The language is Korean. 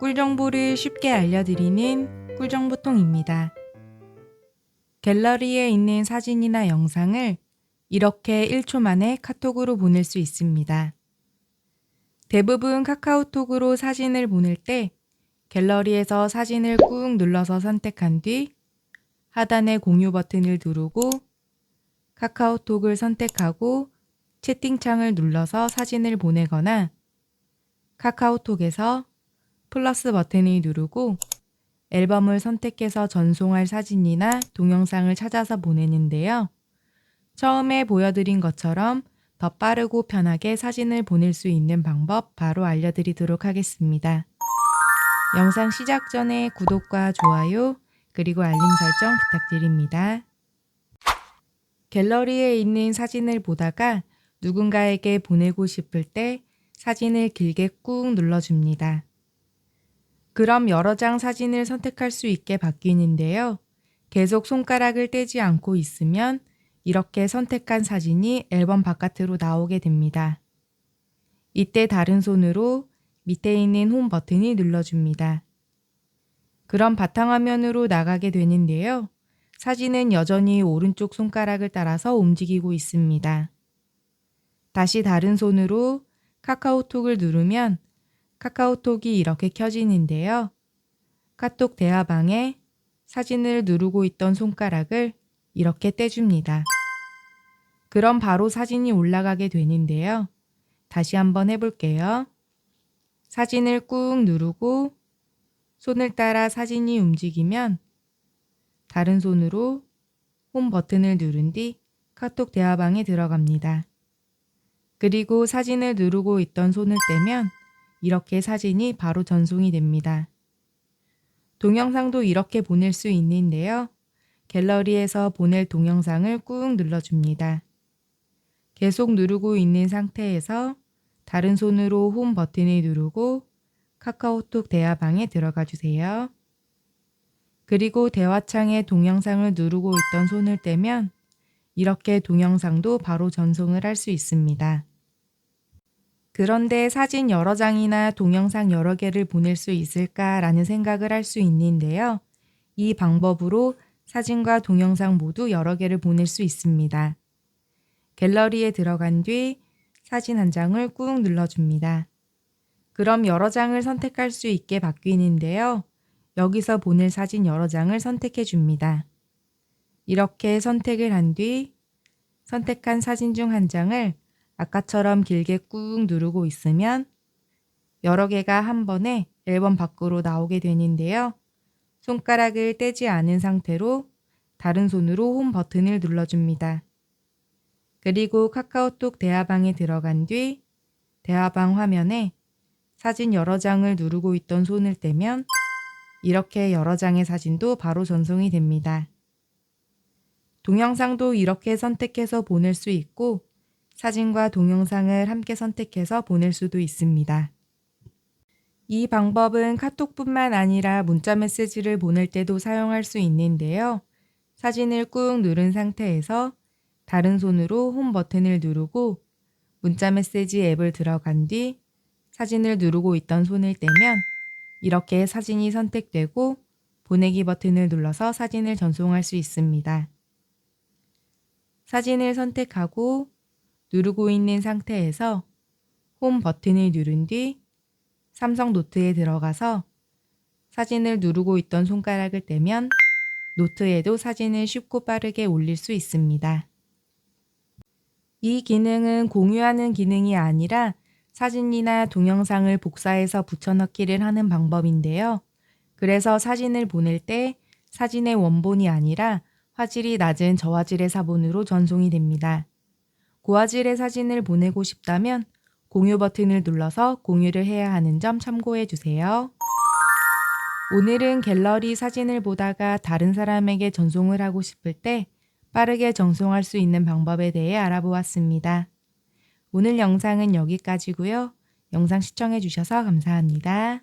꿀 정보를 쉽게 알려드리는 꿀정보통입니다. 갤러리에 있는 사진이나 영상을 이렇게 1초 만에 카톡으로 보낼 수 있습니다. 대부분 카카오톡으로 사진을 보낼 때 갤러리에서 사진을 꾹 눌러서 선택한 뒤 하단의 공유 버튼을 누르고 카카오톡을 선택하고 채팅창을 눌러서 사진을 보내거나 카카오톡에서 플러스 버튼을 누르고 앨범을 선택해서 전송할 사진이나 동영상을 찾아서 보내는데요. 처음에 보여드린 것처럼 더 빠르고 편하게 사진을 보낼 수 있는 방법 바로 알려드리도록 하겠습니다. 영상 시작 전에 구독과 좋아요 그리고 알림 설정 부탁드립니다. 갤러리에 있는 사진을 보다가 누군가에게 보내고 싶을 때 사진을 길게 꾹 눌러줍니다. 그럼 여러 장 사진을 선택할 수 있게 바뀌는데요. 계속 손가락을 떼지 않고 있으면 이렇게 선택한 사진이 앨범 바깥으로 나오게 됩니다. 이때 다른 손으로 밑에 있는 홈 버튼을 눌러줍니다. 그럼 바탕화면으로 나가게 되는데요. 사진은 여전히 오른쪽 손가락을 따라서 움직이고 있습니다. 다시 다른 손으로 카카오톡을 누르면 카카오톡이 이렇게 켜지는데요. 카톡 대화방에 사진을 누르고 있던 손가락을 이렇게 떼줍니다. 그럼 바로 사진이 올라가게 되는데요. 다시 한번 해볼게요. 사진을 꾹 누르고 손을 따라 사진이 움직이면 다른 손으로 홈 버튼을 누른 뒤 카톡 대화방에 들어갑니다. 그리고 사진을 누르고 있던 손을 떼면 이렇게 사진이 바로 전송이 됩니다. 동영상도 이렇게 보낼 수 있는데요. 갤러리에서 보낼 동영상을 꾹 눌러줍니다. 계속 누르고 있는 상태에서 다른 손으로 홈 버튼을 누르고 카카오톡 대화방에 들어가 주세요. 그리고 대화창에 동영상을 누르고 있던 손을 떼면 이렇게 동영상도 바로 전송을 할 수 있습니다. 그런데 사진 여러 장이나 동영상 여러 개를 보낼 수 있을까라는 생각을 할 수 있는데요. 이 방법으로 사진과 동영상 모두 여러 개를 보낼 수 있습니다. 갤러리에 들어간 뒤 사진 한 장을 꾹 눌러줍니다. 그럼 여러 장을 선택할 수 있게 바뀌는데요. 여기서 보낼 사진 여러 장을 선택해 줍니다. 이렇게 선택을 한 뒤 선택한 사진 중 한 장을 아까처럼 길게 꾹 누르고 있으면 여러 개가 한 번에 앨범 밖으로 나오게 되는데요. 손가락을 떼지 않은 상태로 다른 손으로 홈 버튼을 눌러줍니다. 그리고 카카오톡 대화방에 들어간 뒤 대화방 화면에 사진 여러 장을 누르고 있던 손을 떼면 이렇게 여러 장의 사진도 바로 전송이 됩니다. 동영상도 이렇게 선택해서 보낼 수 있고 사진과 동영상을 함께 선택해서 보낼 수도 있습니다. 이 방법은 카톡뿐만 아니라 문자 메시지를 보낼 때도 사용할 수 있는데요. 사진을 꾹 누른 상태에서 다른 손으로 홈 버튼을 누르고 문자 메시지 앱을 들어간 뒤 사진을 누르고 있던 손을 떼면 이렇게 사진이 선택되고 보내기 버튼을 눌러서 사진을 전송할 수 있습니다. 사진을 선택하고 누르고 있는 상태에서 홈 버튼을 누른 뒤 삼성 노트에 들어가서 사진을 누르고 있던 손가락을 떼면 노트에도 사진을 쉽고 빠르게 올릴 수 있습니다. 이 기능은 공유하는 기능이 아니라 사진이나 동영상을 복사해서 붙여넣기를 하는 방법인데요. 그래서 사진을 보낼 때 사진의 원본이 아니라 화질이 낮은 저화질의 사본으로 전송이 됩니다. 고화질의 사진을 보내고 싶다면 공유 버튼을 눌러서 공유를 해야 하는 점 참고해 주세요. 오늘은 갤러리 사진을 보다가 다른 사람에게 전송을 하고 싶을 때 빠르게 전송할 수 있는 방법에 대해 알아보았습니다. 오늘 영상은 여기까지고요. 영상 시청해 주셔서 감사합니다.